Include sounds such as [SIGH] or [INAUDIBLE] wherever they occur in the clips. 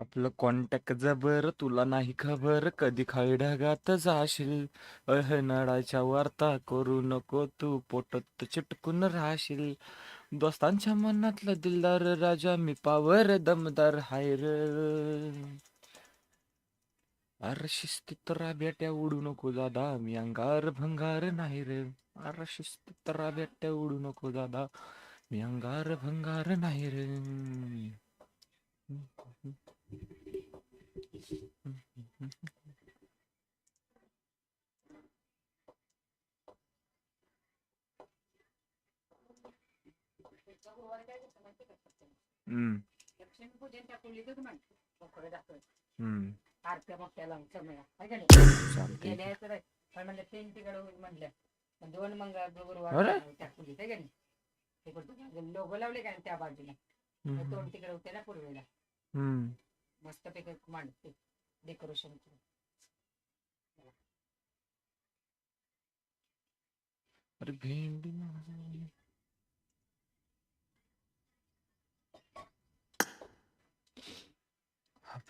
आपलं कॉन्टॅक्ट जबर तुला नाही खबर कधी खाली ढगात जाशील. अह वार्ता करू नको तू पोटात चिटकून राहशील. दोस्तांच्या मनातला दिलदार राजा मी पावर दमदार हाय र. अरे शिस्तीत बेट्या उडू नको दादा मी अंगार भंगार नाही रे. अर शिस्तीत बेट्या उडू नको दादा मी अंगार भंगार नाही रे. आरत्या मोठ्या लावून समया हाय का नाही चालतंय गेल्या तर पण म्हणलं तीन तिकडे म्हणलं पण दोन मंगळ. गुरुवार त्या खोलीत आहे का. नाही लोगो लावले का नाही त्या बाजूला दोन तिकडे होते ना पूर्वेला मस्त पैकी मांडते डेकोरेशन करून अरे भेंडी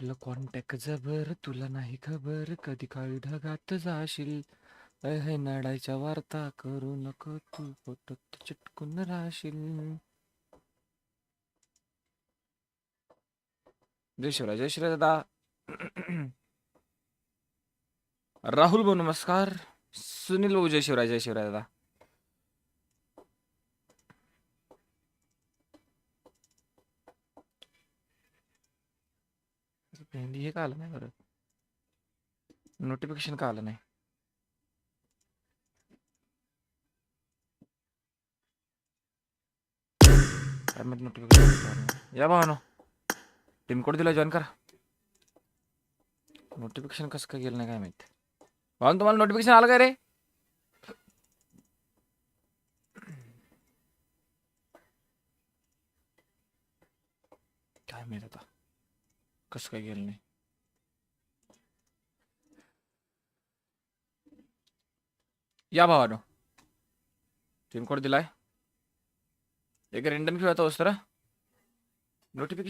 आपलं कॉन्टॅक्ट जबर तुला नाही खबर कधी काळी ढगात जाशील. अहे नडायच्या वार्ता करू नको तू पोटात चिटकून राहशील. जय शिवराय जय शिवराय दादा. [CLEARS THROAT] राहुल भाऊ नमस्कार. सुनील भाऊ जय शिवराय जय शिवराय दादा. भेंडी हे का आलं नाही बरं नोटिफिकेशन का आलं नाही नोटिफिकेशन या भावानो टीम कोड दिला जॉईन करा नोटिफिकेशन कसं काय गेलं नाही काय माहित भावानो तुम्हाला नोटिफिकेशन आलं काय रे काय माहित कसं काय गेलं नाही? या भावानो. टीम कोड दिलाय. एक रेंडम खेळता तर नोटिफिकेशन